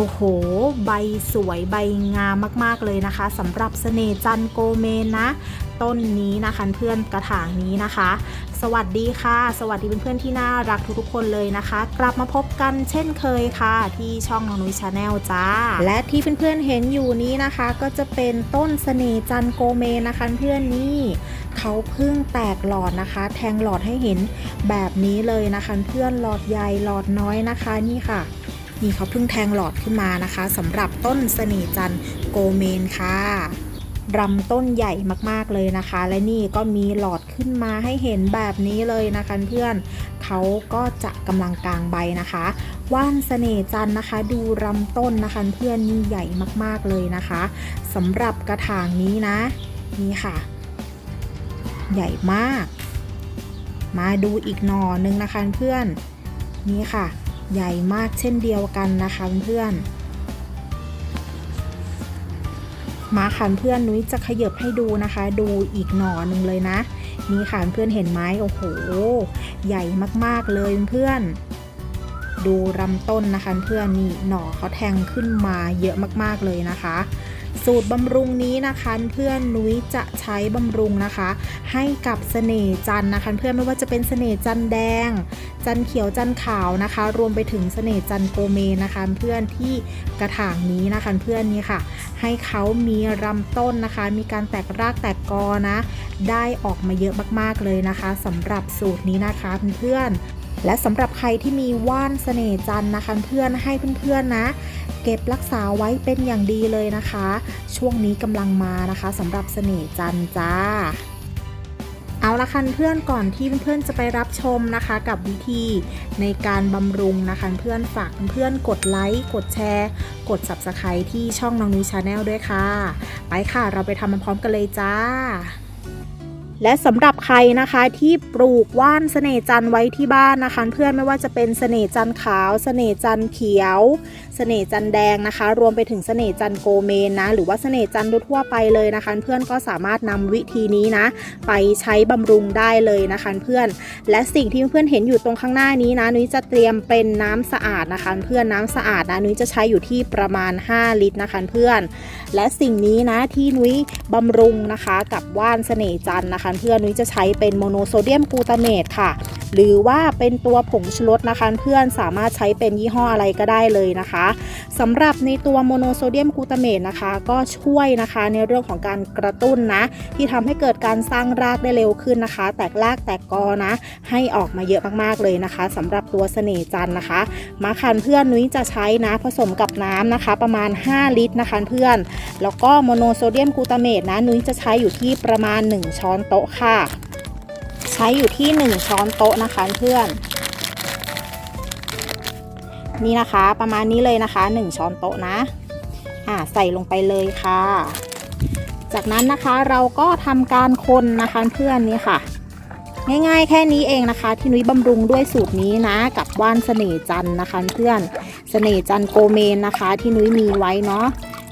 โอ้โห ใบสวยใบงามมากๆเลยนะคะสำหรับเสน่จันโกเมนนะ ต้นนี้นะคะเพื่อนกระถางนี้นะคะ สวัสดีค่ะ สวัสดีเพื่อนๆที่น่ารักทุกๆคนเลยนะคะ กลับมาพบกันเช่นเคยค่ะ ที่ช่องน้องนุ้ยชาแนลจ้า และที่เพื่อนๆเห็นอยู่นี้นะคะ ก็จะเป็นต้นเสน่จันโกเมนนะคะเพื่อนนี่เขาเพิ่งแตกหลอดนะคะ แทงหลอดให้เห็นแบบนี้เลยนะคะ เพื่อนหลอดใหญ่หลอดน้อยนะคะนี่ค่ะ นี่เขาเพิ่งแทงหลอดขึ้นมานะคะสำหรับต้นเสน่จันโกเมนค่ะลำต้นใหญ่มากๆเลยนะคะ และนี่ก็มีหลอดขึ้นมาให้เห็นแบบนี้เลยนะคะเพื่อนเขาก็จะกำลังกลางใบนะคะ ว่านเสน่จันนะคะ ดูลำต้นนะคะเพื่อนนี่ใหญ่มากๆเลยนะคะสำหรับกระถางนี้นะ นี่ค่ะ ใหญ่มาก มาดูอีกหน่อหนึ่งนะคะเพื่อนนี่ค่ะ ใหญ่มากเช่นเดียวกันนะคะเพื่อนมาขันเพื่อนนุ้ยจะขยับให้ดูนะคะ ดูอีกหน่อหนึ่งเลยนะนี่ค่ะเพื่อนเห็นไหมโอ้โห ใหญ่มากๆเลยเพื่อน ดูลำต้นนะคะเพื่อนนี่หน่อเขาแทงขึ้นมาเยอะมากๆเลยนะคะ สูตรบำรุงนี้นะคะเพื่อนนุ้ยจะใช้บำรุงนะคะ ให้กับเสน่ห์จันนะคะเพื่อนไม่ว่าจะเป็นเสน่ห์จันแดง จันเขียวจันขาวนะคะ รวมไปถึงเสน่ห์จันโกเมนะคะเพื่อนที่กระถางนี้นะคะเพื่อนนี่ค่ะ ให้เขามีลำต้นนะคะ มีการแตกรากแตกกอนะ ได้ออกมาเยอะมากๆเลยนะคะสำหรับสูตรนี้นะคะเพื่อน และสำหรับใครที่มีว่านเสน่จันนะคะเพื่อนให้เพื่อนๆนะ เก็บรักษาไว้เป็นอย่างดีเลยนะคะ ช่วงนี้กำลังมานะคะสำหรับเสน่จันจ้าเอาละค่ะเพื่อนก่อนที่เพื่อนๆจะไปรับชมนะคะ กับวิธีในการบำรุงนะคะเพื่อนฝากเพื่อนกดไลค์กดแชร์ กด subscribe ที่ช่องน้องนุ้ยชาแนลด้วยค่ะ ไปค่ะเราไปทำมันพร้อมกันเลยจ้า และสำหรับใครนะคะที่ปลูกว่านเสน่ห์จันไว้ที่บ้านนะคะ เพื่อนไม่ว่าจะเป็นเสน่ห์จันขาว เสน่ห์จันเขียว เสน่ห์จันแดงนะคะ รวมไปถึงเสน่ห์จันโกเมนนะหรือว่าเสน่ห์จันทั่วไปเลยนะคะ เพื่อนก็สามารถนำวิธีนี้นะ ไปใช้บำรุงได้เลยนะคะเพื่อน และสิ่งที่เพื่อนเห็นอยู่ตรงข้างหน้านี้นะนุ้ยจะเตรียมเป็นน้ำสะอาดนะคะ เพื่อนน้ำสะอาดนะนุ้ยจะใช้อยู่ที่ประมาณ 5 ลิตรนะคะเพื่อน และสิ่งนี้นะที่นุ้ยบำรุงนะคะ กับว่านเสน่ห์จันนะคะเพื่อนนุ้ยจะใช้เป็นโมโนโซเดียมกลูตาเมตค่ะ หรือว่าเป็นตัวผงชูรสนะคะเพื่อนสามารถใช้เป็นยี่ห้ออะไรก็ได้เลยนะคะสำหรับในตัวโมโนโซเดียมกลูตาเมตนะคะ ก็ช่วยนะคะในเรื่องของการกระตุ้นนะ ที่ทำให้เกิดการสร้างรากได้เร็วขึ้นนะคะ แตกรากแตกกอนะ ให้ออกมาเยอะมากๆเลยนะคะสำหรับตัวเสน่ห์จันนะคะมาคันเพื่อนนุ้ยจะใช้นะ ผสมกับน้ำนะคะ ประมาณ 5 ลิตรนะคะเพื่อน แล้วก็โมโนโซเดียมกลูตาเมตนะนุ้ยจะใช้อยู่ที่ประมาณ 1 ช้อนโต๊ะค่ะ ช้อยู่ที่ 1 ช้อนโต๊ะนะคะเพื่อน นี่นะคะประมาณนี้เลยนะคะ 1 ช้อนโต๊ะนะอ่าใส่ลงไปเลยค่ะ จากนั้นนะคะเราก็ทำการคนนะคะเพื่อนนี่ค่ะ ง่ายๆแค่นี้เองนะคะ ที่นุ้ยบำรุงด้วยสูตรนี้นะ กับว่านเสน่ห์จันนะคะเพื่อนเสน่ห์จันโกเมนนะคะ ที่นุ้ยมีไว้เนาะ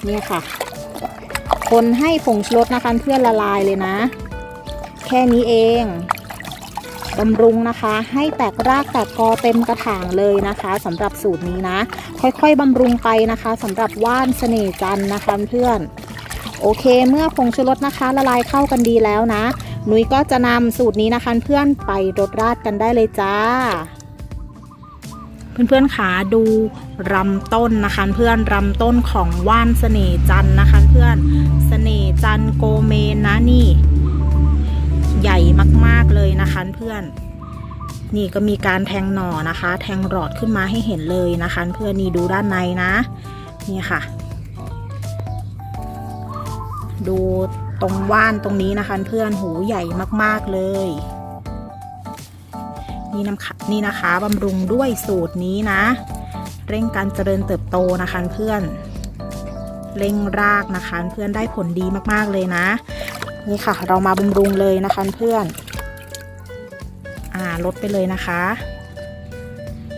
เนี่ยค่ะ คนให้ผงชูรสนะคะเพื่อนละลายเลยนะ แค่นี้เอง บำรุงนะคะ ให้แตกรากแตกกอเต็มกระถางเลยนะคะสำหรับสูตรนี้นะ ค่อยๆบำรุงไปนะคะสำหรับว่านเสน่จันนะคะเพื่อนโอเค เมื่อผงชูรสนะคะ ละลายเข้ากันดีแล้วนะนุ้ยก็จะนำสูตรนี้นะคะเพื่อนไปรดราดกันได้เลยจ้าเพื่อนๆขาดูรำต้นนะคะ เพื่อนรำต้นของว่านเสน่จันนะคะ เพื่อนเสน่จันโกเมนนะนี่ ใหญ่มากๆเลยนะคะเพื่อน นี่ก็มีการแทงหน่อนะคะ แทงหลอดขึ้นมาให้เห็นเลยนะคะ เพื่อนนี่ดูด้านในนะนี่ค่ะ ดูตรงว่านตรงนี้นะคะ เพื่อนหูใหญ่มากๆเลยนี่น้ำนี่นะคะบำรุงด้วยสูตรนี้นะ เร่งการเจริญเติบโตนะคะเพื่อนเร่งรากนะคะ เพื่อนได้ผลดีมากๆเลยนะ นี่ค่ะ เรามาบำรุงเลยนะคะเพื่อนอ่าลดไปเลยนะคะ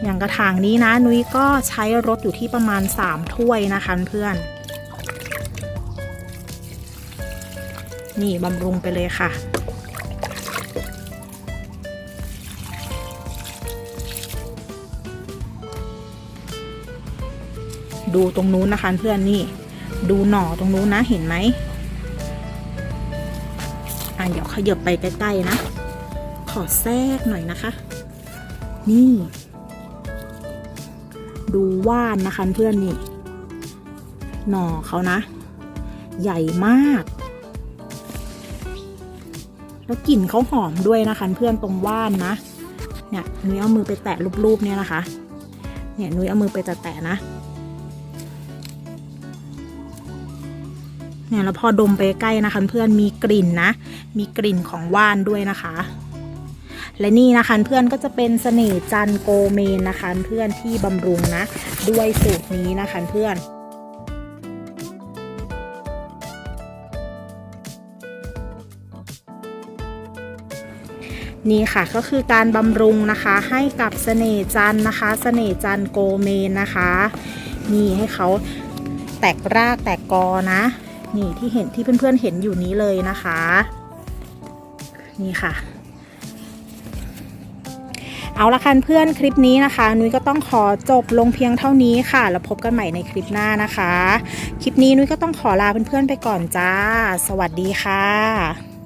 อย่างกระถางนี้นะนุ้ยก็ใช้รถอยู่ที่ประมาณ 3 ถ้วยนะคะเพื่อน นี่บำรุงไปเลยค่ะดูตรงนู้นนะคะเพื่อนนี่ ดูหน่อตรงนู้นนะเห็นไหม อะเดี๋ยวขยับไปใกล้ๆนะ ขอแทรกหน่อยนะคะ นี่ ดูว่านนะคะเพื่อนนี่ หน่อเขานะ ใหญ่มาก แล้วกลิ่นเขาหอมด้วยนะคะเพื่อนตรงว่านนะ เนี่ยนุ้ยเอามือไปแตะรูปๆเนี่ยนะคะ เนี่ยนุ้ยเอามือไปแตะๆนะ เนี่ยแล้วพอดมไปใกล้นะคะเพื่อนมีกลิ่นนะ มีกลิ่นของว่านด้วยนะคะ และนี่นะคะเพื่อนก็จะเป็นเสน่ห์จันโกเมนนะคะเพื่อนที่บำรุงนะ ด้วยสูตรนี้นะคะเพื่อนนี่ค่ะก็คือการบำรุงนะคะให้กับเสน่จันนะคะเสน่จันโกเมนนะคะ นี่ให้เขาแตกรากแตกกอนะ นี่ที่เห็นที่เพื่อนๆเห็นอยู่นี้เลยนะคะ นี่ค่ะ เอาละค่ะเพื่อนคลิปนี้นะคะ นุ้ยก็ต้องขอจบลงเพียงเท่านี้ค่ะ แล้วพบกันใหม่ในคลิปหน้านะคะ คลิปนี้นุ้ยก็ต้องขอลาเพื่อนๆไปก่อนจ้า สวัสดีค่ะ